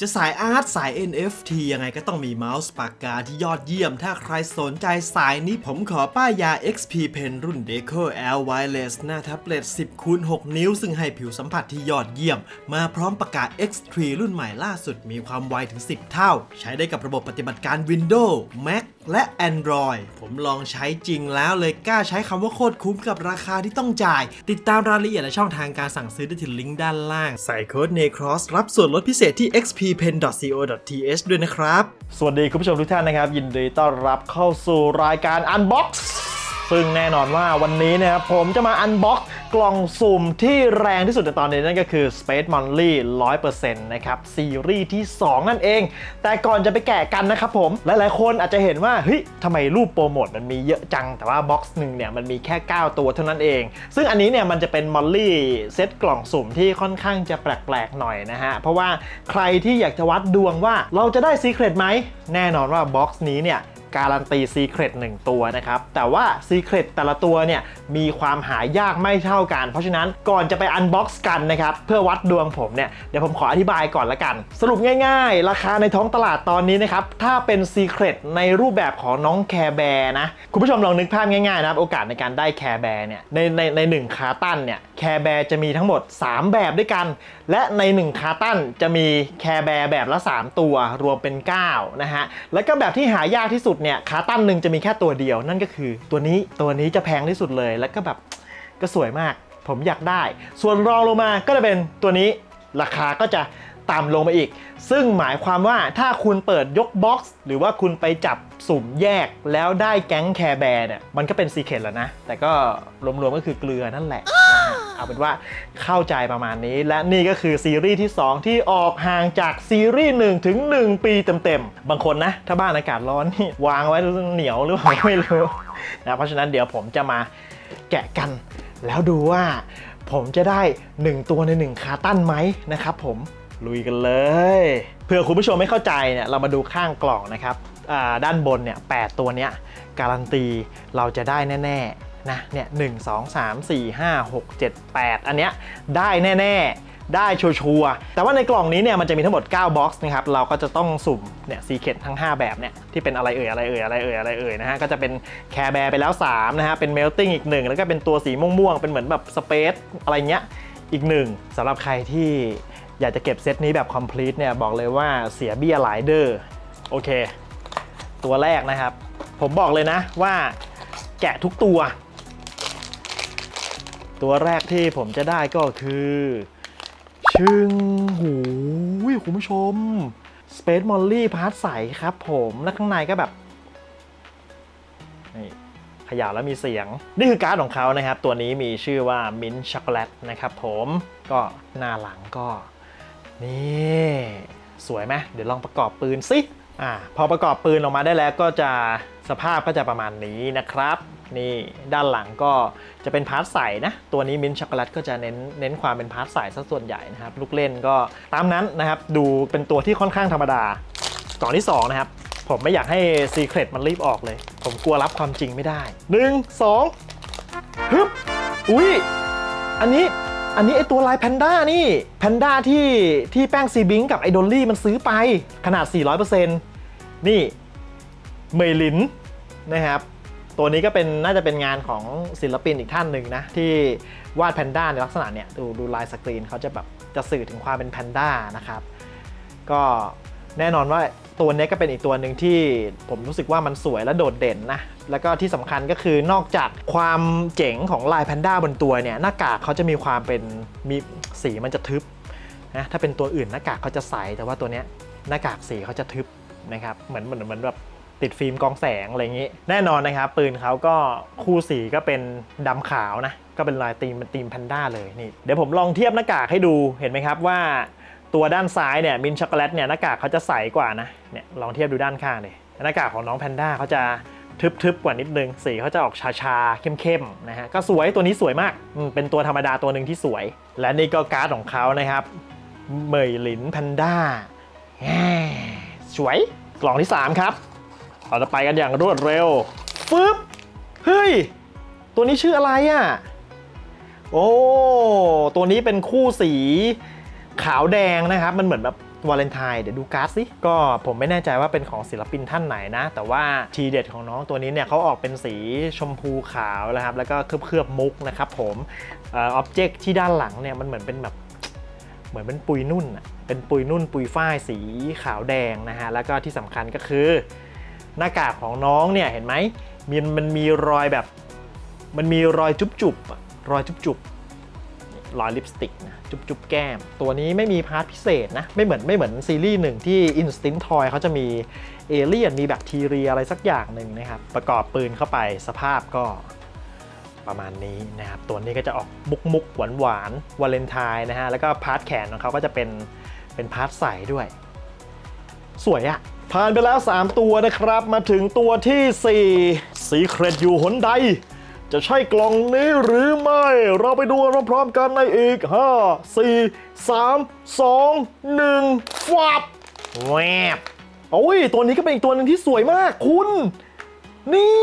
จะสายอาร์ตสาย NFT ยังไงก็ต้องมีเมาส์ปากกาที่ยอดเยี่ยม ถ้าใครสนใจสายนี้ผมขอป้ายยา XP Pen รุ่น Deco L Wireless หน้าแท็บเล็ต 10คูณ6นิ้ว ซึ่งให้ผิวสัมผัสที่ยอดเยี่ยม มาพร้อมปากกา X3 รุ่นใหม่ล่าสุดมีความไวถึง 10 เท่า ใช้ได้กับระบบปฏิบัติการ Windows Mac และ Android ผมลองใช้จริงแล้วเลยกล้าใช้คำว่าโคตรคุ้มกับราคาที่ต้องจ่าย ติดตามรายละเอียดและช่องทางการสั่งซื้อได้ที่ลิงก์ด้านล่าง ใส่โค้ด NECROSS รับส่วนลดพิเศษที่ xppen.co.th ด้วยนะครับ สวัสดีคุณผู้ชมทุกท่านนะครับ ยินดีต้อนรับเข้าสู่รายการ Unbox ซึ่งแน่นอนว่าวันนี้นะครับผมจะมา Unbox กล่องสุ่มที่แรงที่สุดในตอนนี้นั่นก็คือ Space Monthly 100%นะครับ ซีรีส์ที่ 2 นั่นเอง แต่ก่อนจะไปแกะกันนะครับผม หลายๆคนอาจจะเห็นว่าเฮ้ยทำไมรูปโปรโมทมันมีเยอะจัง แต่ว่าบ็อกซ์หนึ่งเนี่ยมันมีแค่ 9 ตัวเท่านั้นเอง ซึ่งอันนี้เนี่ยมันจะเป็นมอลลี่เซตกล่องสุ่มที่ค่อนข้างจะแปลกๆหน่อยนะฮะเพราะว่าใครที่อยากจะวัดดวงว่าเราจะได้ซีเครตไหมแน่นอนว่าบ็อกซ์นี้เนี่ย การันตีซีเครต1ตัวนะครับ แต่ว่าซีเครตแต่ละตัวเนี่ยมีความหายากไม่เท่ากัน เพราะฉะนั้นก่อนจะไปอันบ็อกซ์กันนะครับ เพื่อวัดดวงผมเนี่ย เดี๋ยวผมขออธิบายก่อนละกัน สรุปง่ายๆ ราคาในท้องตลาดตอนนี้นะครับ ถ้าเป็นซีเครตในรูปแบบของน้องแคร์แบร์นะ คุณผู้ชมลองนึกภาพง่ายๆนะครับ โอกาสในการได้แคร์แบร์เนี่ยในในในหนึ่งคาตันเนี่ยแคร์แบร์จะมีทั้งหมด 3 แบบด้วยกันและใน 1 คาตันจะมีแคร์แบร์แบบละ 3 ตัวรวมเป็น 9 นะฮะ แล้วก็แบบที่หายากที่สุดเนี่ยคาตันหนึ่งจะมีแค่ตัวเดียว นั่นก็คือตัวนี้ตัวนี้จะแพงที่สุดเลย แล้วก็แบบก็สวยมากผมอยากได้ ส่วนรองลงมาก็จะเป็นตัวนี้ราคาก็จะต่ำลงมาอีก ซึ่งหมายความว่าถ้าคุณเปิดยกบ็อกซ์หรือว่าคุณไปจับสุ่มแยกแล้วได้แก๊งแคร์แบร์เนี่ยมันก็เป็นซีเคร็ตแล้วนะ แต่ก็รวมๆก็คือเกลือนั่นแหละ เอาเป็นว่าเข้าใจประมาณนี้ และนี่ก็คือซีรีส์ที่ 2 ที่ออกห่างจากซีรีส์1ถึง 1 ปีเต็มๆ บางคนนะ ถ้าบ้านอากาศร้อนนี่ วางไว้เหนียวหรือเปล่าไม่รู้นะเพราะฉะนั้นเดี๋ยวผมจะมาแกะกัน แล้วดูว่าผมจะได้ 1 ตัวใน 1 คาร์ตันไหมนะครับผมลุยกันเลย เพื่อคุณผู้ชมไม่เข้าใจเนี่ยเรามาดูข้างกล่องนะครับด้านบนเนี่ยแตัวเนี้ยการันตีเราจะได้แน่ ๆ นะเนี่ยหนึ่งสองสามสี่ห้าหกเจ็ดแปดอันเนี้ยได้แน่ๆ ได้ชัวร์แต่ว่าในกล่องนี้เนี่ยมันจะมีทั้งหมด 9 บ็อกซ์นะครับ เราก็จะต้องสุ่มเนี่ยซีเคททั้ง 5 แบบเนี่ยที่เป็นอะไรเอ่ยอะไรเอ่ยอะไรเอ่ยอะไรเอ่ยนะฮะก็จะเป็นแคร์แบร์ไปแล้ว 3 นะฮะ เป็นเมลติ้งอีกหนึ่งแล้วก็เป็นตัวสีม่วงๆ เป็นเหมือนแบบสเปซอะไรเงี้ยอีกหนึ่งสำหรับใครที่อยากจะเก็บเซตนี้แบบ complete เนี่ยบอกเลยว่าเสียเบี้ยหลายเด้อโอเค ตัวแรกนะครับ ผมบอกเลยนะว่าแกะทุกตัว ตัวแรกที่ผมจะได้ก็คือ ชึงหูยคุณผู้ชม Space Molly พาร์ทใสครับผมและข้างในก็แบบนี่ขย่าแล้วมีเสียง นี่คือการ์ดของเขานะครับ ตัวนี้มีชื่อว่า Mint Chocolate นะครับผมก็หน้าหลังก็ นี่สวยไหมเดี๋ยวลองประกอบปืนสิอ่าพอประกอบปืนออกมาได้แล้วก็จะ สภาพก็จะประมาณนี้นะครับ นี่ด้านหลังก็จะเป็นพาร์ทใสนะ ตัวนี้มิ้นช็อกโกแลตก็จะเน้นเน้นความเป็นพาร์ทใสซะส่วนใหญ่นะครับ ลูกเล่นก็ตามนั้นนะครับ ดูเป็นตัวที่ค่อนข้างธรรมดากล่องที่ 2 นะครับ ผมไม่อยากให้ซีเครตมันรีบออกเลย ผมกลัวรับความจริงไม่ได้ 1 2ฮึบอุ้ยอันนี้อันนี้ไอตัวลายแพนด้านี่แพนด้าที่ที่แป้งซีบิงกับไอดอลลี่มันซื้อไปขนาด 400%นี่ เมยลินนะครับตัวนี้ก็เป็นน่าจะเป็นงานของศิลปินอีกท่านหนึ่งนะ ที่วาดแพนด้าในลักษณะเนี่ยดูดูลายสกรีนเขาจะแบบจะสื่อถึงความเป็นแพนด้านะครับ ก็แน่นอนว่าตัวนี้ก็เป็นอีกตัวหนึ่งที่ผมรู้สึกว่ามันสวยและโดดเด่นนะ แล้วก็ที่สำคัญก็คือนอกจากความเจ๋งของลายแพนด้าบนตัวเนี่ยหน้ากากเขาจะมีความเป็นมีสีมันจะทึบนะถ้าเป็นตัวอื่นหน้ากากเขาจะใสแต่ว่าตัวนี้หน้ากากสีเขาจะทึบนะครับเหมือนเหมือนเหมือนแบบ ติดฟิล์มกองแสงอะไรอย่างนี้ แน่นอนนะครับ ปืนเขาก็คู่สีก็เป็นดำขาวนะ ก็เป็นลายตีมเป็นตีมแพนด้าเลยนี่เดี๋ยวผมลองเทียบหน้ากากให้ดูเห็นไหมครับว่าตัวด้านซ้ายเนี่ยมินช็อกโกแลตเนี่ยหน้ากากเขาจะใสกว่านะเนี่ยลองเทียบดูด้านข้างเลยหน้ากากของน้องแพนด้าเขาจะทึบๆกว่านิดนึง สีเขาจะออกชาๆเข้มๆนะฮะก็สวยตัวนี้สวยมากอืมเป็นตัวธรรมดาตัวหนึ่งที่สวย และนี่ก็การ์ดของเขานะครับเหมยหลินแพนด้าแหมสวยกล่องที่ 3 ครับ เราจะไปกันอย่างรวดเร็วฟึบเฮ้ย ตัวนี้ชื่ออะไรอะ โอ้ ตัวนี้เป็นคู่สีขาวแดงนะครับ มันเหมือนแบบวาเลนไทน์เดี๋ยวดูการ์ดสิ ก็ผมไม่แน่ใจว่าเป็นของศิลปินท่านไหนนะ แต่ว่าทีเด็ดของน้องตัวนี้เนี่ยเขาออกเป็นสีชมพูขาวนะครับ แล้วก็เคลือบๆมุกนะครับผมออบเจกต์ที่ด้านหลังเนี่ยมันเหมือนเป็นแบบเหมือนเป็นปุยนุ่นอะเป็นปุยนุ่นปุยฝ้ายสีขาวแดงนะฮะ แล้วก็ที่สำคัญก็คือ หน้ากากของน้องเนี่ยเห็นไหมมีมันมีรอยแบบ มันมีรอยจุบจุบรอยจุบจุบรอยลิปสติกนะจุบจุบแก้ม ตัวนี้ไม่มีพาร์ทพิเศษนะ ไม่เหมือนไม่เหมือนซีรีส์หนึ่งที่ Instinct Toy เขาจะมีเอเลี่ยนมีแบคทีเรียอะไรสักอย่างหนึ่งนะครับ ประกอบปืนเข้าไปสภาพก็ประมาณนี้นะครับ ตัวนี้ก็จะออกมุกมุกหวานหวานวาเลนไทน์นะฮะ แล้วก็พาร์ทแขนของเขาก็จะเป็นเป็นพาร์ทใสด้วย สวยอะ ผ่านไปแล้ว 3 ตัวนะครับ มาถึงตัวที่4สีเครดอยู่หนใด จะใช่กล่องนี้หรือไม่ เราไปดูพร้อมๆกันในอีก 5 4 3 2 1ฟับแวบโอ้ย ตัวนี้ก็เป็นอีกตัวหนึ่งที่สวยมากคุณ นี่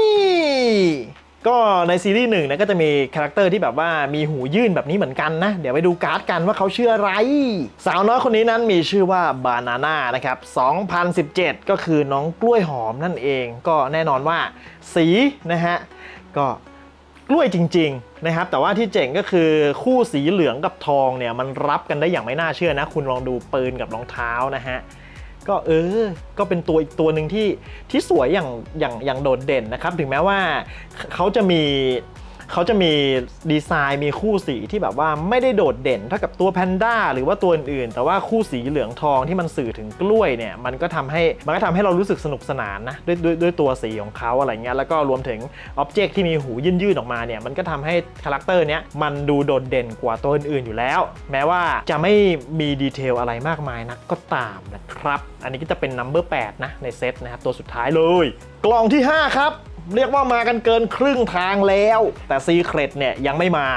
ก็ในซีรีส์หนึ่งนะก็จะมีคาแรคเตอร์ที่แบบว่ามีหูยื่นแบบนี้เหมือนกันนะ เดี๋ยวไปดูการ์ดกันว่าเขาชื่ออะไร สาวน้อยคนนี้นั้นมีชื่อว่าบานาน่านะครับ 2017 ก็คือน้องกล้วยหอมนั่นเอง ก็แน่นอนว่าสีนะฮะ ก็กล้วยจริง ๆ นะครับ แต่ว่าที่เจ๋งก็คือคู่สีเหลืองกับทองเนี่ยมันรับกันได้อย่างไม่น่าเชื่อนะ คุณลองดูปืนกับรองเท้านะฮะ ก็เออ ก็เป็นตัวอีกตัวหนึ่งที่ที่สวยอย่างอย่างอย่างโดดเด่นนะครับ ถึงแม้ว่าเขาจะมี เขาจะมีดีไซน์มีคู่สีที่แบบว่าไม่ได้โดดเด่นเท่ากับตัวแพนด้าหรือว่าตัวอื่นๆ แต่ว่าคู่สีเหลืองทองที่มันสื่อถึงกล้วยเนี่ยมันก็ทำให้มันก็ทำให้เรารู้สึกสนุกสนานนะด้วยด้วยด้วยตัวสีของเขาอะไรเงี้ยแล้วก็รวมถึงอ็อบเจกต์ที่มีหูยื่นๆออกมาเนี่ยมันก็ทำให้คาแรคเตอร์เนี้ยมันดูโดดเด่นกว่าตัวอื่นๆอยู่แล้ว แม้ว่าจะไม่มีดีเทลอะไรมากมายนักก็ตามนะครับ อันนี้ก็จะเป็นนัมเบอร์8นะในเซตนะครับตัวสุดท้ายเลย กล่องที่ 5 ครับ เรียกว่ามากันเกินครึ่งทางแล้ว แต่ซีเครตเนี่ยยังไม่มา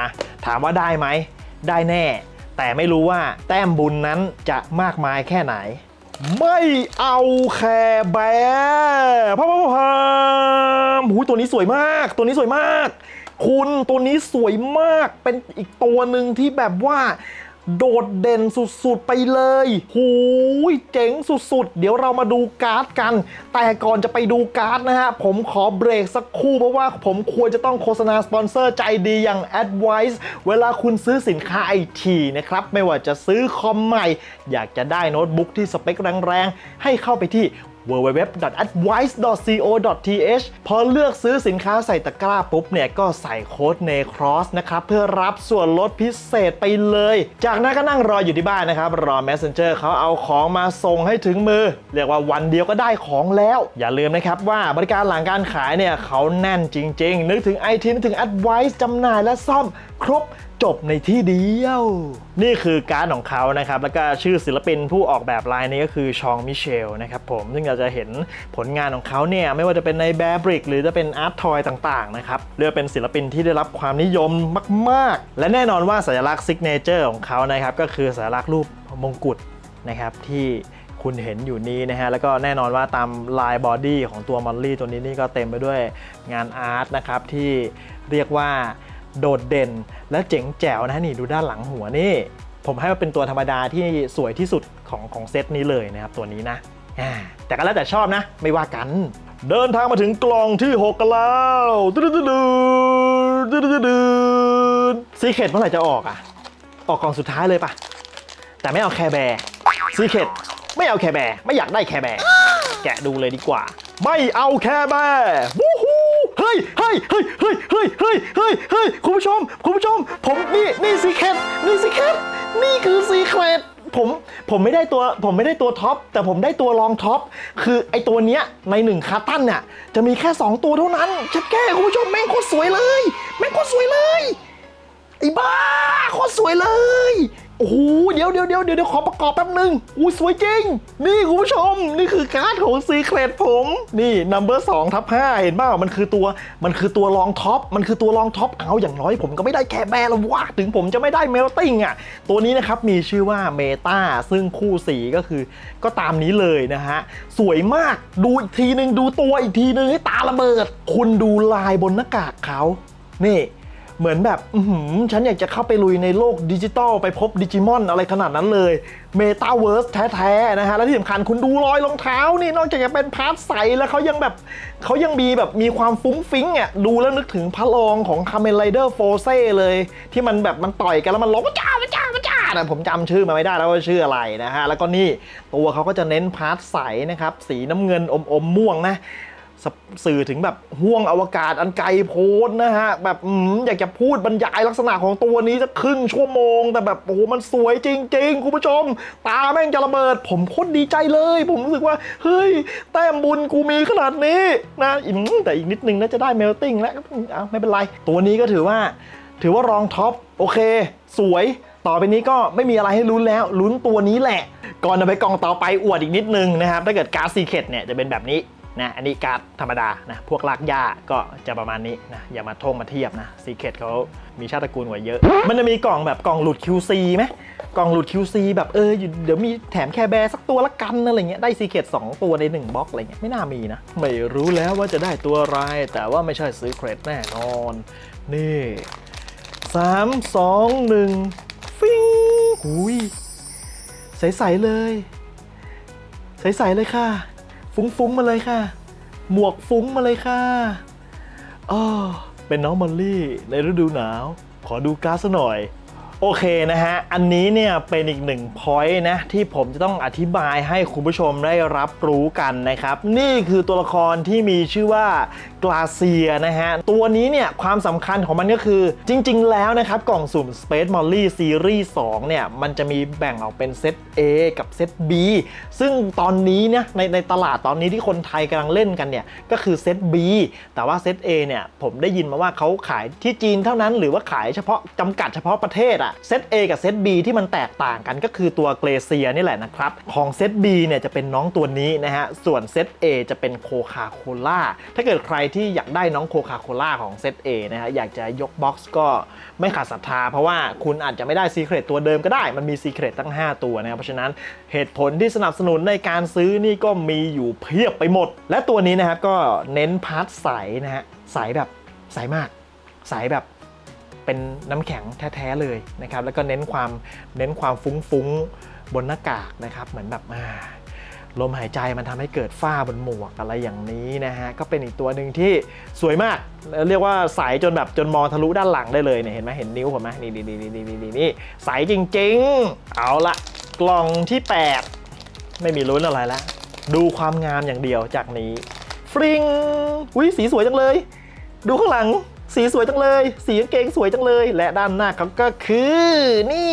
ถามว่าได้ไหม ได้แน่ แต่ไม่รู้ว่าแต้มบุญนั้นจะมากมายแค่ไหน ไม่เอาแคร์แบร์พ่อพ่อพามหูตัวนี้สวยมาก ตัวนี้สวยมาก คุณตัวนี้สวยมากเป็นอีกตัวหนึ่งที่แบบว่า โดดเด่นสุดๆไปเลย หูยเจ๋งสุดๆ เดี๋ยวเรามาดูการ์ดกัน แต่ก่อนจะไปดูการ์ดนะฮะ ผมขอเบรกสักครู่เพราะว่าผมควรจะต้องโฆษณาสปอนเซอร์ใจดีอย่าง Advice เวลาคุณซื้อสินค้าไอทีนะครับ ไม่ว่าจะซื้อคอมใหม่ อยากจะได้โน้ตบุ๊กที่สเปคแรงๆ ให้เข้าไปที่ www.advice.co.th พอเลือกซื้อสินค้าใส่ตะกร้าปุ๊บเนี่ย ก็ใส่โค้ด NECROSS นะครับ เพื่อรับส่วนลดพิเศษไปเลย จากนั้นก็นั่งรออยู่ที่บ้านนะครับ รอ Messenger เขาเอาของมาส่งให้ถึงมือ เรียกว่าวันเดียวก็ได้ของแล้ว อย่าลืมนะครับว่าบริการหลังการขายเนี่ยเขาแน่นจริง ๆ นึกถึง IT นึกถึง Advice จำหน่ายและซ่อมครบ จบในที่เดียว นี่คือการ์ดของเขานะครับ แล้วก็ชื่อศิลปินผู้ออกแบบลายนี้ก็คือชองมิเชลนะครับผมซึ่งเราจะเห็นผลงานของเขาเนี่ยไม่ว่าจะเป็นในแบร์บริกหรือจะเป็นอาร์ตทอยต่างๆนะครับเรียกเป็นศิลปินที่ได้รับความนิยมมากๆ และแน่นอนว่าสัญลักษณ์ซิกเนเจอร์ของเขานะครับก็คือสัญลักษณ์รูปมงกุฎนะครับที่คุณเห็นอยู่นี้นะฮะ แล้วก็แน่นอนว่าตามลายบอดี้ของตัวมอลลี่ตัวนี้นี่ก็เต็มไปด้วยงานอาร์ตนะครับที่เรียกว่า โดดเด่น และเจ๋งแจ๋วนะนี่ดูด้านหลังหัวนี่ ผมให้มันเป็นตัวธรรมดาที่สวยที่สุดของของเซตนี้เลยนะครับตัวนี้นะแต่ก็แล้วแต่ชอบนะ ไม่ว่ากัน เดินทางมาถึงกล่องที่ 6 กันแล้วตึ๊ดตึ๊ดตึ๊ดตึ๊ดตึ๊ดตึ๊ดซีเคดเมื่อไหร่จะออกอะ ออกกล่องสุดท้ายเลยปะแต่ไม่เอาแคร์แบร์ซีเคดไม่เอาแคร์แบร์ไม่อยากได้แคร์แบร์แกะดูเลยดีกว่า ไม่เอาแคร์แบร์ ยเฮ้ยเฮ้ยเฮ้ยเฮ้ยเฮ้ยเฮ้ยเฮ้ยคุณผู้ชมคุณผู้ชม ผมนี่นี่ซีเคดนี่ซีเคดนี่คือซีเคดผมผมไม่ได้ตัวผมไม่ได้ตัวท็อปแต่ผมได้ตัวรองท็อปคือไอตัวเนี้ยในหนึ่งคาร์ตันเนี่ยจะมีแค่ 2 ตัวเท่านั้นชัดแก้คุณผู้ชมแม่งโคตรสวยเลยแม่งโคตรสวยเลยไอ้บ้าโคตรสวยเลยโอ้โห ดี๋ยวเดี๋ยวเดี๋ยวเดี๋ยวขอประกอบแป๊บนึงอู้สวยจริง นี่คุณผู้ชม นี่คือการ์ดของซีเครตผม นี่นัมเบอร์สองทับห้าเห็นป่ามันคือตัวมันคือตัวรองท็อปมันคือตัวรองท็อปเอาอย่างน้อยผมก็ไม่ได้แค่แบร์แล้ววะถึงผมจะไม่ได้เมลติ้งอะตัวนี้นะครับมีชื่อว่าเมตาซึ่งคู่สีก็คือ ก็ตามนี้เลยนะฮะสวยมากดูอีกทีหนึ่งดูตัวอีกทีหนึ่งให้ตาระเบิด คุณดูลายบนหน้ากากเขานี่ เหมือนแบบอื้อหืฉันอยากจะเข้าไปลุยในโลกดิจิตอลไปพบดิจิมอนอะไรขนาดนั้นเลยเมตาเวิร์สแท้ๆนะฮะ และที่สำคัญคุณดูรอยรองเท้านี่ นอกจากจะเป็นพาร์ทใสแล้วเขายังแบบเขายังมีแบบมีความฟุ้งฟิ้งอะดูแล้วนึกถึงพระรองของคาเมนไรเดอร์โฟเซ่เลย ที่มันแบบมันต่อยกันแล้วมันร้องจ้าจ้าจ้าแต่ผมจำชื่อมาไม่ได้แล้วว่าชื่ออะไรนะฮะ แล้วก็นี่ตัวเขาก็จะเน้นพาร์ทใสนะครับ สีน้ำเงินอมอมม่วงนะ สื่อถึงแบบห่วงอวกาศอันไกลโพ้นนะฮะ แบบอยากจะพูดบรรยายลักษณะของตัวนี้จะครึ่งชั่วโมง แต่แบบโอ้โหมันสวยจริง ๆ คุณผู้ชม ตาแม่งจะระเบิด ผมโคตรดีใจเลย ผมรู้สึกว่า เฮ้ย แต้มบุญกูมีขนาดนี้นะอืมแต่อีกนิดนึงน่าจะได้เมลติ้งแล้วไม่เป็นไร ตัวนี้ก็ถือว่า ถือว่ารองท็อปโอเค สวยต่อไปนี้ก็ไม่มีอะไรให้ลุ้นแล้วลุ้นตัวนี้แหละ ก่อนจะไปกล่องต่อไปอวดอีกนิดนึงนะครับ ถ้าเกิดการ์ดซีเคดเนี่ยจะเป็นแบบนี้ นะอันนี้การ์ดธรรมดานะพวกลากหญ้าก็จะประมาณนี้นะอย่ามาท่งมาเทียบนะซีเคดเขามีชาติตระกูลกว่าเยอะ มันจะมีกล่องแบบกล่องหลุด QC ไหมกล่องหลุด QC แบบเอออยู่เดี๋ยวมีแถมแคร์แบร์สักตัวละกันอะไรเงี้ยได้ซีเคด2ตัวใน1บล็อกอะไรเงี้ยไม่น่ามีนะ ไม่รู้แล้วว่าจะได้ตัวอะไรแต่ว่าไม่ใช่ซีเครตแน่นอน นี่สามสองหนึ่งฟิงหุยใสๆเลย ใสๆเลยค่ะ ฟุ้งๆมาเลยค่ะ หมวกฟุ้งมาเลยค่ะอ๋อเป็นน้องมอลลี่ในฤดูหนาว ขอดูการซะหน่อย โอเคนะฮะ อันนี้เนี่ยเป็นอีกหนึ่งพอยต์นะ ที่ผมจะต้องอธิบายให้คุณผู้ชมได้รับรู้กันนะครับ นี่คือตัวละครที่มีชื่อว่า กลาเซียนะฮะ ตัวนี้เนี่ยความสำคัญของมันก็คือจริง ๆ แล้วนะครับ กล่องสุ่ม Space Molly Series 2 เนี่ย มันจะมีแบ่งออกเป็นเซต A กับเซต B ซึ่งตอนนี้เนี่ยในในตลาดตอนนี้ที่คนไทยกำลังเล่นกันเนี่ย ก็คือเซต B แต่ว่าเซต A เนี่ย ผมได้ยินมาว่าเขาขายที่จีนเท่านั้นหรือว่าขายเฉพาะจำกัดเฉพาะประเทศอะเซต A กับเซต B ที่มันแตกต่างกันก็คือตัวเกรเซียนี่แหละนะครับ ของเซต B เนี่ยจะเป็นน้องตัวนี้นะฮะส่วนเซต A จะเป็นโคคาโคล่าถ้าเกิดใครที่อยากได้น้องโคคาโคล่าของเซต A นะฮะอยากจะยกบ็อกซ์ก็ไม่ขาดศรัทธา เพราะว่าคุณอาจจะไม่ได้ซีเครตตัวเดิมก็ได้ มันมีซีเครตตั้ง 5 ตัวนะครับเพราะฉะนั้นเหตุผลที่สนับสนุนในการซื้อนี่ก็มีอยู่เพียบไปหมด และตัวนี้นะครับก็เน้นพาร์ทใสนะฮะใสแบบใสมากใสแบบเป็นน้ำแข็งแท้ๆเลยนะครับแล้วก็เน้นความเน้นความฟุ้งๆบนหน้ากากนะครับเหมือนแบบอ่า ลมหายใจมันทำให้เกิดฝ้าบนหมวกอะไรอย่างนี้นะฮะ ก็เป็นอีกตัวหนึ่งที่สวยมาก เรียกว่าใสจนแบบจนมองทะลุด้านหลังได้เลยเนี่ยเห็นไหมเห็นนิ้วผมไหมนี่นี่นี่นี่นี่นี่นี่ใสจริง ๆ เอาละกล่องที่ 8 ไม่มีลุ้นอะไรแล้วดูความงามอย่างเดียวจากนี้ ฟริงอุ้ยสีสวยจังเลย ดูข้างหลัง สีสวยจังเลย สีกางเกงสวยจังเลย และด้านหน้าเขาก็คือนี่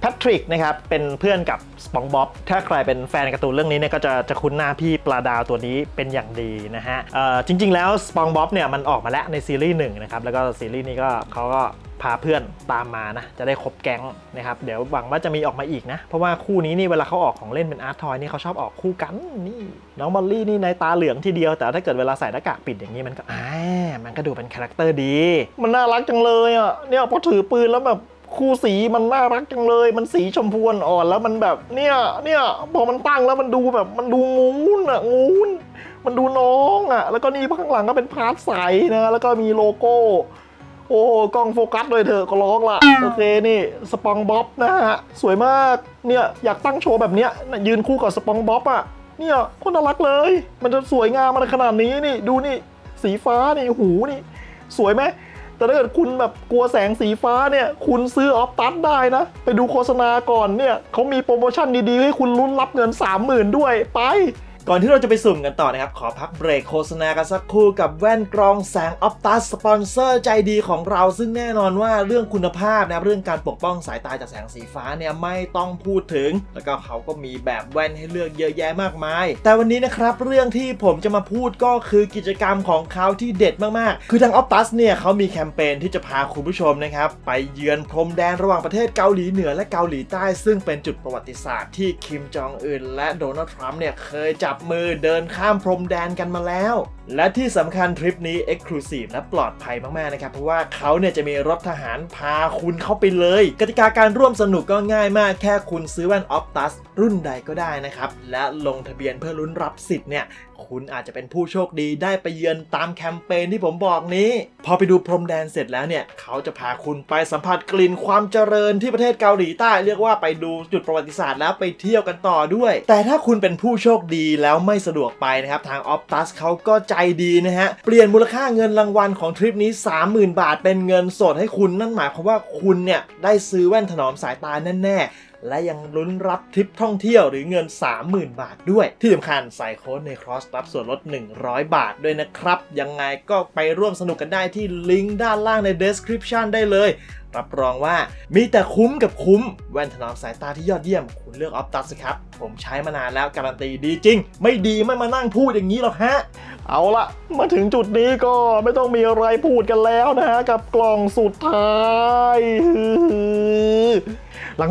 แพทริกนะครับเป็นเพื่อนกับสปองบ๊อบถ้าใครเป็นแฟนการ์ตูนเรื่องนี้เนี่ยก็จะจะคุ้นหน้าพี่ปลาดาวตัวนี้เป็นอย่างดีนะฮะจริง ๆ แล้วสปองบ๊อบเนี่ยมันออกมาแล้วในซีรีส์หนึ่งนะครับแล้วก็ซีรีส์นี้ก็เขาก็ พาเพื่อนตามมานะจะได้ครบแก๊งนะครับเดี๋ยวหวังว่าจะมีออกมาอีกนะ เพราะว่าคู่นี้นี่เวลาเขาออกของเล่นเป็นอาร์ตทอยนี่เขาชอบออกคู่กันนี่น้องมอลลี่นี่ในตาเหลืองทีเดียว แต่ถ้าเกิดเวลาใส่หน้ากากปิดอย่างนี้มันก็อ่ามันก็ดูเป็นคาแรคเตอร์ดี มันน่ารักจังเลยอะเนี่ยพอถือปืนแล้วแบบคู่สีมันน่ารักจังเลย มันสีชมพูอ่อนแล้วมันแบบเนี่ยเนี่ยพอมันตั้งแล้วมันดูแบบมันดูงูนอะงูนมันดูน้องอะ แล้วก็นี่ข้างหลังก็เป็นพาร์ทใสนะแล้วก็มีโลโก้ โอ้โหกล้องโฟกัสเลยเถอะก็ร้องละโอเคนี่สปองบ๊อบนะฮะสวยมากเนี่ยอยากตั้งโชว์แบบเนี้ยน่ะยืนคู่กับสปองบ๊อบอะเนี่ยโคนน่ารักเลย มันจะสวยงามมันขนาดนี้นี่ดูนี่สีฟ้านี่หูนี่ สวยไหมแต่ถ้าเกิดคุณแบบกลัวแสงสีฟ้าเนี่ย คุณซื้อออฟตัสได้นะ ไปดูโฆษณาก่อนเนี่ยเขามีโปรโมชั่นดีๆ ให้คุณลุ้นรับเงิน 30,000 ด้วยไป ก่อนที่เราจะไปสุ่มกันต่อนะครับ ขอพักเบรกโฆษณากันสักครู่กับแว่นกรองแสงออ t ตัสสปอนเซอร์ใจดีของเราซึ่งแน่นอนว่าเรื่องคุณภาพนะเรื่องการปกป้องสายตาจากแสงสีฟ้าเนี่ยไม่ต้องพูดถึง แล้วก็เขาก็มีแบบแว่นให้เลือกเยอะแยะมากมาย แต่วันนี้นะครับเรื่องที่ผมจะมาพูดก็คือกิจกรรมของเขาที่เด็ดมากๆ คือทางออ t ตัสเนี่ยเขามีแคมเปญที่จะพาคุณผู้ชมนะครับไปเยือนพรมแดนระหว่างประเทศเกาหลีเหนือและเกาหลีใต้ ซึ่งเป็นจุดประวัติศาสตร์ที่คิมจองอึนและโดนัลด์ทรัมป์เนี่ยเคยจัจับมือเดินข้ามพรมแดนกันมาแล้วและที่สำคัญทริปนี้ Exclusive และปลอดภัยมาก ๆ นะครับ เพราะว่าเขาเนี่ยจะมีรถทหารพาคุณเข้าไปเลย กติกาการร่วมสนุกก็ง่ายมากแค่คุณซื้อแว่น Optus รุ่นใดก็ได้นะครับ และลงทะเบียนเพื่อลุ้นรับสิทธิ์เนี่ย คุณอาจจะเป็นผู้โชคดีได้ไปเยือนตามแคมเปญที่ผมบอกนี้ พอไปดูพรมแดนเสร็จแล้วเนี่ย เขาจะพาคุณไปสัมผัสกลิ่นความเจริญที่ประเทศเกาหลีใต้ เรียกว่าไปดูจุดประวัติศาสตร์แล้วไปเที่ยวกันต่อด้วย แต่ถ้าคุณเป็นผู้โชคดีแล้วไม่สะดวกไปนะครับทางออ t ตัสเขาก็ใจ ID นะฮะ เปลี่ยนมูลค่าเงินรางวัลของทริปนี้ 30,000 บาทเป็นเงินสดให้คุณนั่นหมายความว่าคุณเนี่ยได้ซื้อแว่นถนอมสายตาแน่ๆ และยังลุ้นรับทริปท่องเที่ยวหรือเงิน 30,000 บาทด้วย ที่สำคัญใส่โค้ดในครอสรับส่วนลด 100 บาทด้วยนะครับ ยังไงก็ไปร่วมสนุกกันได้ที่ลิงก์ด้านล่างใน description ได้เลย รับรองว่ามีแต่คุ้มกับคุ้ม แว่นถนอมสายตาที่ยอดเยี่ยม คุณเลือกออฟตัสครับ ผมใช้มานานแล้วการันตีดีจริง ไม่ดีไม่มานั่งพูดอย่างนี้หรอกฮะ เอาละมาถึงจุดนี้ก็ไม่ต้องมีอะไรพูดกันแล้วนะฮะกับกล่องสุดท้าย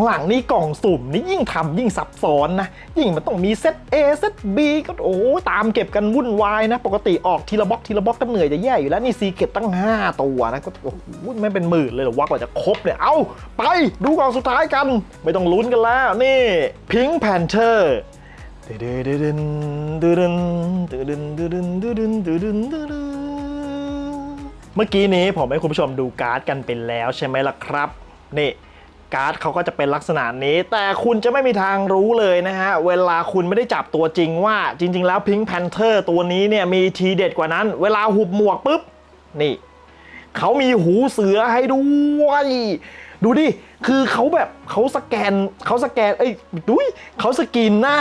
หลังๆนี่กล่องสุ่มนี่ยิ่งทำยิ่งซับซ้อนนะ ยิ่งมันต้องมีเซต A เซต B ก็โอ้ตามเก็บกันวุ่นวายนะ ปกติออกทีละบล็อกทีละบล็อกก็เหนื่อยจะแย่อยู่แล้วนี่ซีเก็บตั้ง 5 ตัวนะก็โอ้โหไม่เป็นหมื่นเลยหรอว่ากว่าจะครบเนี่ย เอาไปดูกล่องสุดท้ายกัน ไม่ต้องลุ้นกันแล้วนี่ Pink Panther ตึดึดึนตึดึนตึดึนตึดึนตึดึนตึดึนตึดึนเมื่อกี้นี้ผมให้คุณผู้ชมดูการ์ดกันไปแล้วใช่ไหมล่ะครับ นี่ การ์ดเขาก็จะเป็นลักษณะนี้ แต่คุณจะไม่มีทางรู้เลยนะฮะ เวลาคุณไม่ได้จับตัวจริงว่าจริง ๆ แล้ว Pink Panther ตัวนี้เนี่ยมีทีเด็ดกว่านั้น เวลาหุบหมวกปุ๊บ นี่เขามีหูเสือให้ด้วย ดูดิ คือเขาแบบเขาสแกนเขาสแกน เอ้ยดุยเขาสกรีนหน้า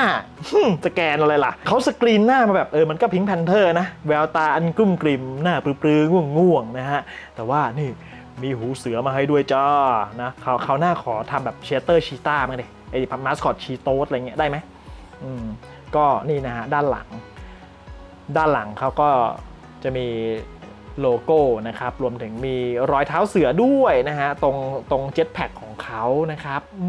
สแกนอะไรล่ะ เขาสกรีนหน้ามาแบบเออ มันก็พิงค์แพนเทอร์นะ แววตาอันกลุ้มกลิ่มหน้าปลื้อๆง่วงๆนะฮะ แต่ว่านี่ มีหูเสือมาให้ด้วยจ้านะเขาเขาวหน้าขอทำแบบเชเตอร์ชีต้ามั้งดิไอ้มาสคอตชีโตสอะไรเงี้ยได้ไหมอืมก็นี่นะฮะด้านหลัง ด้านหลังเขาก็จะมีโลโก้นะครับรวมถึงมีรอยเท้าเสือด้วยนะฮะตรงตรงเจ็ตแพ็คของเขานะครับอื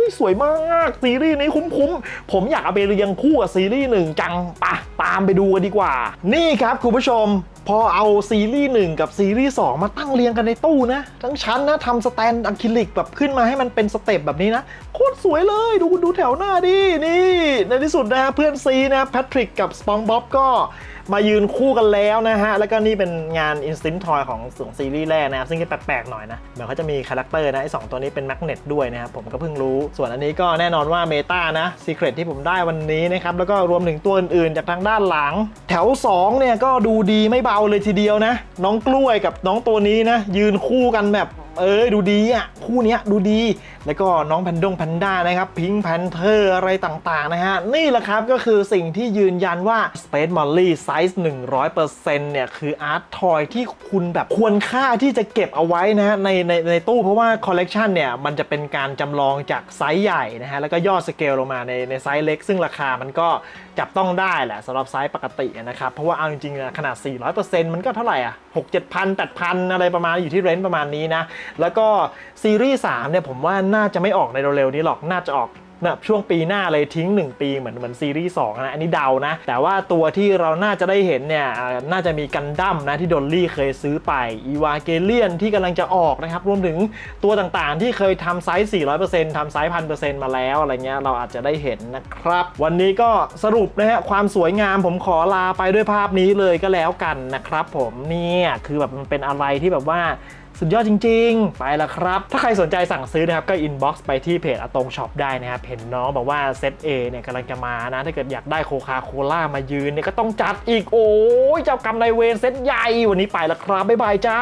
มสวยมากซีรีส์นี้คุ้มๆ ผมอยากเอาไปเรียงคู่กับซีรีส์หนึ่งจังปะตามไปดูกันดีกว่า นี่ครับคุณผู้ชม พอเอาซีรีส์1กับซีรีส์2มาตั้งเรียงกันในตู้นะ ทั้งชั้นนะทำสแตนอะคริลิกแบบขึ้นมาให้มันเป็นสเต็ปแบบนี้นะ โคตรสวยเลยดูดูแถวหน้าดินี่ ในที่สุดนะเพื่อนซีนะแพทริกกับสปองบ๊อบก็มายืนคู่กันแล้วนะฮะ แล้วก็นี่เป็นงาน Instinct Toy ของสองซีรีส์แรกนะครับ ซึ่งก็แปลกๆหน่อยนะ เหมือนเขาจะมีคาแรคเตอร์นะ ไอ้สองตัวนี้เป็นแมกเนตด้วยนะครับ ผมก็เพิ่งรู้ ส่วนอันนี้ก็แน่นอนว่าเมตานะซีเครตที่ผมได้วันนี้นะครับ แล้วก็รวมถึงตัวอื่นๆ จากทางด้านหลัง แถว2เนี่ยก็ดูดีไม่เบาเลยทีเดียวนะ น้องกล้วยกับน้องตัวนี้นะ ยืนคู่กันแบบ เออดูดีอะคู่นี้ดูดี แล้วก็น้องแพนดงแพนด้านะครับพิงแพนเทอร์อะไรต่างๆนะฮะ นี่แหละครับก็คือสิ่งที่ยืนยันว่า Space Molly Size 100%เนี่ย คืออาร์ตทอยที่คุณแบบควรค่าที่จะเก็บเอาไว้นะฮะในในในตู้เพราะว่าคอลเลกชันเนี่ย มันจะเป็นการจำลองจากไซส์ใหญ่นะฮะ แล้วก็ย่อสเกลลงมาในในไซส์เล็ก ซึ่งราคามันก็จับต้องได้แหละสำหรับไซส์ปกตินะครับ เพราะว่าเอาจริงๆขนาด 400%มันก็เท่าไหร่อะ6 7 0 0 0 8,000 อะไรประมาณอยู่ที่เรนจ์ประมาณนี้นะแล้วก็ซีรีส์3เนี่ยผมว่าน่าจะไม่ออกในเร็วๆนี้หรอกน่าจะออกนะช่วงปีหน้าเลยทิ้ง 1 ปีเหมือนเหมือนซีรีส์2นะอันนี้เดานะ แต่ว่าตัวที่เราน่าจะได้เห็นเนี่ยน่าจะมีกันดั้มนะที่ดอลลี่เคยซื้อไปอีวาเกเลียนที่กำลังจะออกนะครับ รวมถึงตัวต่างๆที่เคยทำไซส์ 400%ทำไซส์ 1,000%มาแล้วอะไรเงี้ยเราอาจจะได้เห็นนะครับ วันนี้ก็สรุปนะฮะความสวยงามผมขอลาไปด้วยภาพนี้เลยก็แล้วกันนะครับผมเนี่ยคือแบบมันเป็นอะไรที่แบบว่า สุดยอดจริง ๆ ไปละครับ ถ้าใครสนใจสั่งซื้อนะครับก็อินบ็อกซ์ไปที่เพจอตงช็อปได้นะครับ เห็นน้องบอกว่าเซต A เนี่ยกำลังจะมานะ ถ้าเกิดอยากได้โคคาโคล่ามายืนเนี่ยก็ต้องจัดอีกโอ้ยเจ้ากรรมนายเวรเซตใหญ่วันนี้ไปละครับบ๊ายบายจ้า